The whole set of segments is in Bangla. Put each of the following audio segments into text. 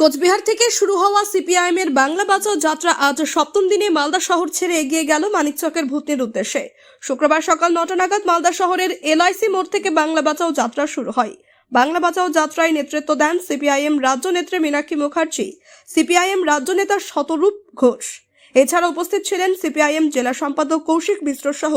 কোচবিহার থেকে শুরু হওয়া সিপিআইএম এর বাংলা বাঁচাও যাত্রা আজ সপ্তম দিনে মালদা শহর ছেড়ে এগিয়ে গেল মানিকচকের ভূতনির উদ্দেশ্যে। শুক্রবার সকাল নটা নাগাদ মালদা শহরের এলআইসি মোড় থেকে বাংলা বাঁচাও যাত্রা শুরু হয়। বাংলা বাঁচাও যাত্রায় নেতৃত্ব দেন সিপিআইএম রাজ্য নেত্রী মীনাক্ষী মুখার্জি, সিপিআইএম রাজ্য নেতা শতরূপ ঘোষ। এছাড়া উপস্থিত ছিলেন সিপিআইএম জেলা সম্পাদক কৌশিক মিশ্র সহ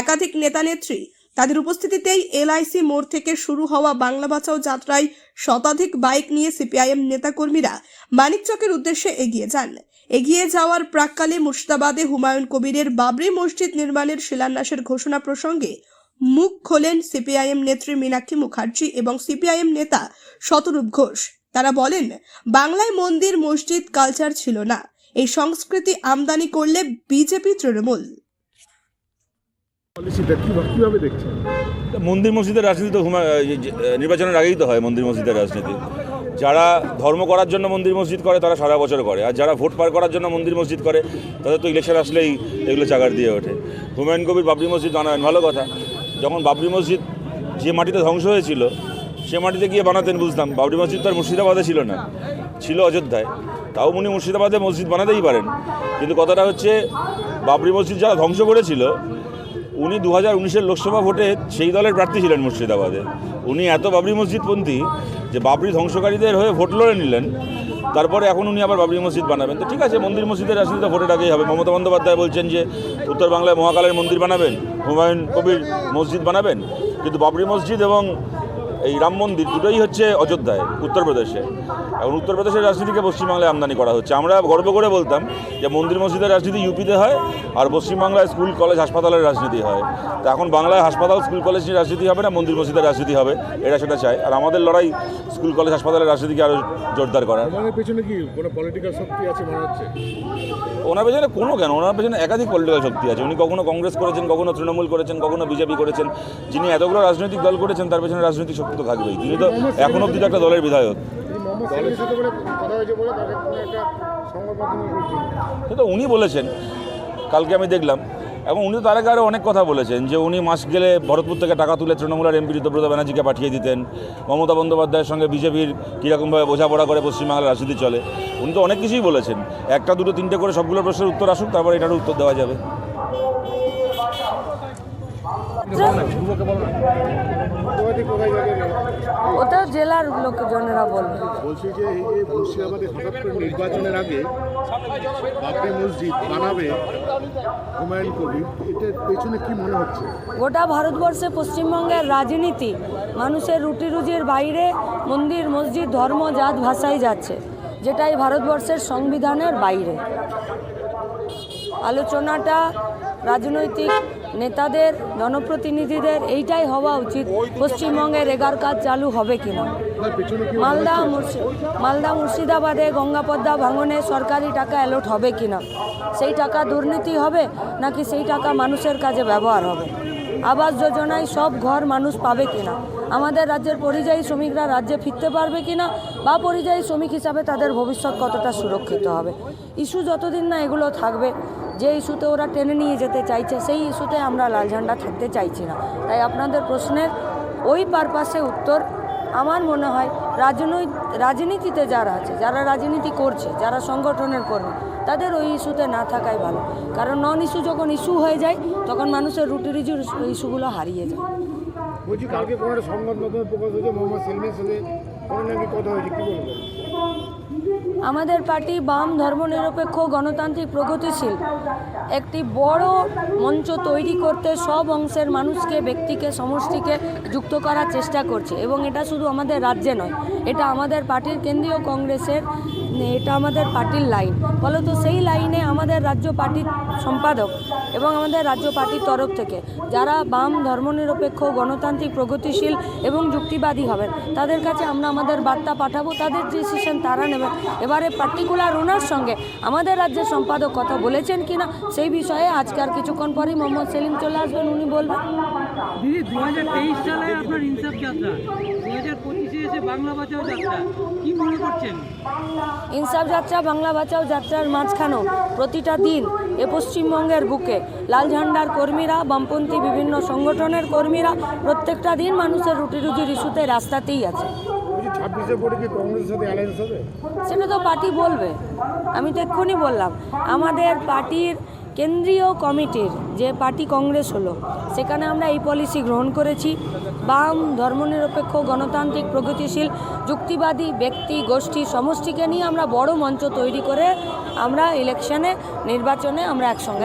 একাধিক নেতা নেত্রী। তাদের উপস্থিতিতেই এলআইসি মোড় থেকে শুরু হওয়া বাংলা বাঁচাও যাত্রায় শতাধিক বাইক নিয়ে সিপিআইএম নেতাকর্মীরা মানিকচকের উদ্দেশ্যে এগিয়ে যান। এগিয়ে যাওয়ার প্রাককালে মুর্শিদাবাদে হুমায়ুন কবিরের বাবরি মসজিদ নির্মাণের শিলান্যাসের ঘোষণা প্রসঙ্গে মুখ খোলেন সিপিআইএম নেত্রী মীনাক্ষী মুখার্জি এবং সিপিআইএম নেতা শতরূপ ঘোষ। তারা বলেন, বাংলায় মন্দির, মসজিদ কালচার ছিল না। এই সংস্কৃতি আমদানি করলে বিজেপি তৃণমূল। মন্দির মসজিদের রাজনীতি তো নির্বাচনের আগেই তো হয় মন্দির মসজিদের রাজনীতি। যারা ধর্ম করার জন্য মন্দির মসজিদ করে, তারা সারা বছর করে। আর যারা ভোট পার করার জন্য মন্দির মসজিদ করে, তাদের তো ইলেকশন আসলেই এগুলো চাকার দিয়ে ওঠে। হুমায়ুন কবির বাবরি মসজিদ বানাবেন, ভালো কথা। যখন বাবরি মসজিদ যে মাটিতে ধ্বংস হয়েছিল, সে মাটিতে গিয়ে বানাতেন বুঝতাম। বাবরি মসজিদ তো আর মুর্শিদাবাদে ছিল না, ছিল অযোধ্যায়। তাও উনি মুর্শিদাবাদে মসজিদ বানাতেই পারেন। কিন্তু কথাটা হচ্ছে, বাবরি মসজিদ যারা ধ্বংস করেছিল উনি দু হাজার উনিশের লোকসভা ভোটে সেই দলের প্রার্থী ছিলেন মুর্শিদাবাদে। উনি এত বাবরি মসজিদপন্থী যে বাবরি ধ্বংসকারীদের হয়ে ভোট লড়ে নিলেন। তারপরে এখন উনি আবার বাবরি মসজিদ বানাবেন। তো ঠিক আছে, মন্দির মসজিদের তো ভোটের আগেই হবে। মমতা বন্দ্যোপাধ্যায় বলছেন যে, উত্তর বাংলায় মহাকালের মন্দির বানাবেন, হুমায়ুন কবির মসজিদ বানাবেন। কিন্তু বাবরি মসজিদ এবং এই রাম মন্দির দুটোই হচ্ছে অযোধ্যায় উত্তরপ্রদেশে এখন উত্তরপ্রদেশের রাজনীতিকে পশ্চিমবাংলায় আমদানি করা হচ্ছে। আমরা গর্ব করে বলতাম যে মন্দির মসজিদের রাজনীতি ইউপিতে হয় আর পশ্চিমবাংলায় স্কুল কলেজ হাসপাতালের রাজনীতি হয়। তো এখন বাংলায় হাসপাতাল স্কুল কলেজ নিয়ে রাজনীতি হবে না মন্দির মসজিদের রাজনীতি হবে এটা সেটা চায় আর আমাদের লড়াই স্কুল কলেজ হাসপাতালের রাজনীতিকে আরও জোরদার করার। পেছনে কি কোনো পলিটিক্যাল শক্তি আছে মনে হচ্ছে? ওনার পেছনে কোনো কেন? ওনার পেছনে একাধিক পলিটিক্যাল শক্তি আছে। উনি কখনো কংগ্রেস করেছেন কখনো তৃণমূল করেছেন কখনো বিজেপি করেছেন। যিনি এতগুলো রাজনৈতিক দল করেছেন তার পেছনে রাজনৈতিক শক্তি তো থাকবেই। তিনি তো এখন অব্দি তো একটা দলের বিধায়ক। বলছেন সেটা উনি বলেছেন, কালকে আমি দেখলাম। এবং উনি তো তার আগে আরও অনেক কথা বলেছেন যে উনি মাস গেলে ভরতপুর থেকে টাকা তুলে তৃণমূলের এমপি ঋতব্রত ব্যানার্জিকে পাঠিয়ে দিতেন। মমতা বন্দ্যোপাধ্যায়ের সঙ্গে বিজেপির কীরকমভাবে বোঝাপড়া করে পশ্চিমবাংলার রাজনীতি চলে। উনি তো অনেক কিছুই বলেছেন। একটা, দুটো, তিনটে করে সবগুলো প্রশ্নের উত্তর আসুক, তারপর এটারও উত্তর দেওয়া যাবে। ওটা জেলার লোকজনেরা বলবে। বলছি যে এই যে মুর্শিদাবাদে হঠাৎ করে নির্বাচনের আগে বাবরি মসজিদ বানাবে হুমায়ুন কবির এটার পেছনে কি মনে হচ্ছে? গোটা ভারতবর্ষে পশ্চিমবঙ্গের রাজনীতি মানুষের রুটি রুজির বাইরে মন্দির মসজিদ ধর্ম জাত ভাষাই যাচ্ছে যেটাই ভারতবর্ষের সংবিধানের বাইরে। আলোচনাটা রাজনৈতিক নেতাদের, জনপ্রতিনিধিদের এইটাই হওয়া উচিত, পশ্চিমবঙ্গের রেগার কাজ চালু হবে কিনা। মালদা মালদা মুর্শিদাবাদে গঙ্গাপদ্মা ভাঙনে সরকারি টাকা অ্যালোট হবে কিনা? সেই টাকা দুর্নীতি হবে নাকি সেই টাকা মানুষের কাজে ব্যবহার হবে? আবাস যোজনায় সব ঘর মানুষ পাবে কিনা? আমাদের রাজ্যের পরিযায়ী শ্রমিকরা রাজ্যে ফিরতে পারবে কি না বা পরিযায়ী শ্রমিক হিসাবে তাদের ভবিষ্যৎ কতটা সুরক্ষিত হবে? ইস্যু যতদিন না এগুলো থাকবে, যে ইস্যুতে ওরা টেনে নিয়ে যেতে চাইছে, সেই ইস্যুতে আমরা লাল ঝান্ডা থাকতে চাইছি না। তাই আপনাদের প্রশ্নের ওই পারপাসে উত্তর আমার মনে হয় রাজনৈতিক রাজনীতিতে যারা আছে, যারা রাজনীতি করছে, যারা সংগঠনের কর্মী, তাদের ওই ইস্যুতে না থাকাই ভালো। কারণ নন ইস্যু যখন ইস্যু হয়ে যায়, তখন মানুষের রুটি রুজির ইস্যুগুলো হারিয়ে যায়। বলছি, কালকে কোনো একটা সংবাদ মাধ্যমে প্রকাশ হয়েছে, মোহাম্মদ সেলিমের সাথে। কোনো নাকি কথা হয়েছে, কি বলব? আমাদের পার্টি বাম ধর্মনিরপেক্ষ গণতান্ত্রিক প্রগতিশীল। একটি বড় মঞ্চ তৈরি করতে সব অংশের মানুষকে, ব্যক্তিকে, সমষ্টিকে যুক্ত করার চেষ্টা করছে। এবং এটা শুধু আমাদের রাজ্যে নয়, এটা আমাদের পার্টির কেন্দ্রীয় কংগ্রেসের এটা আমাদের পার্টির লাইন। ফলত সেই লাইনে আমাদের রাজ্য পার্টির সম্পাদক এবং আমাদের রাজ্য পার্টির তরফ থেকে যারা বাম ধর্মনিরপেক্ষ, গণতান্ত্রিক, প্রগতিশীল এবং যুক্তিবাদী হবেন, তাদের কাছে আমরা আমাদের বার্তা পাঠাবো, তাদের ডিসিশন তারা নেবেন। এবারে পার্টিকুলার ওনার সঙ্গে আমাদের রাজ্যের সম্পাদক কথা বলেছেন কিনা সেই বিষয়ে আজকে আর কিছুক্ষণ পরেই মোহাম্মদ সেলিম চলে আসবেন, উনি বলবেন। দিদি দু হাজার তেইশ সালে আপনার ইনসাফ যাত্রা। দু হাজার পঁচিশে এসে বাংলা বাঁচাও যাত্রা। কি মনে করছেন? ইনসাফ যাত্রা বাংলা বাঁচাও যাত্রার মাঝখানেও প্রতিটা দিন এ পশ্চিমবঙ্গের বুকে লাল ঝান্ডার কর্মীরা বামপন্থী বিভিন্ন সংগঠনের কর্মীরা প্রত্যেকটা দিন মানুষের রুটি রুজির ইস্যুতে রাস্তাতেই আছে। সেটা তো পার্টি বলবে। আমি তো এক্ষুনি বললাম আমাদের পার্টির কেন্দ্রীয় কমিটির যে পার্টি কংগ্রেস হলো, সেখানে আমরা এই পলিসি গ্রহণ করেছি। বাম, ধর্মনিরপেক্ষ, গণতান্ত্রিক, প্রগতিশীল, যুক্তিবাদী ব্যক্তি, গোষ্ঠী, সমষ্টিকে নিয়ে আমরা বড় মঞ্চ তৈরি করে আমরা ইলেকশনে নির্বাচনে আমরা একসঙ্গে